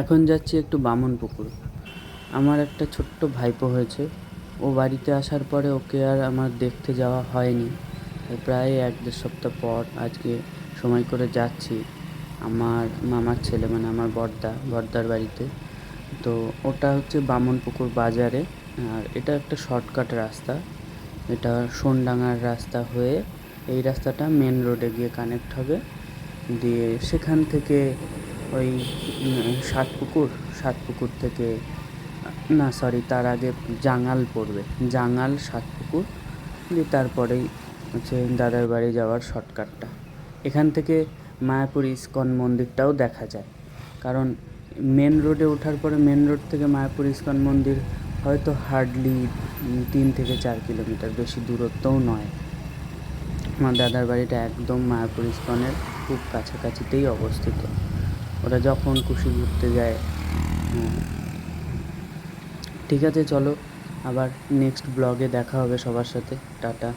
এখন যাচ্ছি একটু বামন পুকুর আমার একটা ছোট্ট ভাইপো হয়েছে। ও বাড়িতে আসার পরে ওকে আর আমার দেখতে যাওয়া হয়নি। প্রায় এক দেড় সপ্তাহ পর আজকে সময় করে যাচ্ছি আমার মামার ছেলে মানে আমার বর্দা, বর্দার বাড়িতে। তো ওটা হচ্ছে বামনপুকুর বাজারে। আর এটা একটা শর্টকাট রাস্তা। এটা সোনডাঙ্গার রাস্তা হয়ে এই রাস্তাটা মেন রোডে গিয়ে কানেক্ট হবে। দিয়ে সেখান থেকে ওই উম, সাতপুকুর সাতপুকুর থেকে না সরি তার আগে জাঙ্গাল পড়বে। জাঙ্গাল সাতপুকুর দিয়ে তারপরেই হচ্ছে দাদার বাড়ি যাওয়ার শর্টকাটটা। এখান থেকে মায়াপুর ইস্কন মন্দিরটাও দেখা যায়। কারণ মেন রোডে ওঠার পরে মেন রোড থেকে মায়াপুর ইস্কন মন্দির হয়তো হার্ডলি তিন থেকে চার কিলোমিটার বেশি দূরত্বও নয়। আমার দাদার বাড়িটা একদম মায়াপুর ইস্কনের খুব কাছাকাছিতেই অবস্থিত। ওরা যখন খুশি ঘুরতে যায় হুম। ঠিক আছে, চলো। আবার নেক্সট ব্লগে দেখা হবে সবার সাথে। টাটা।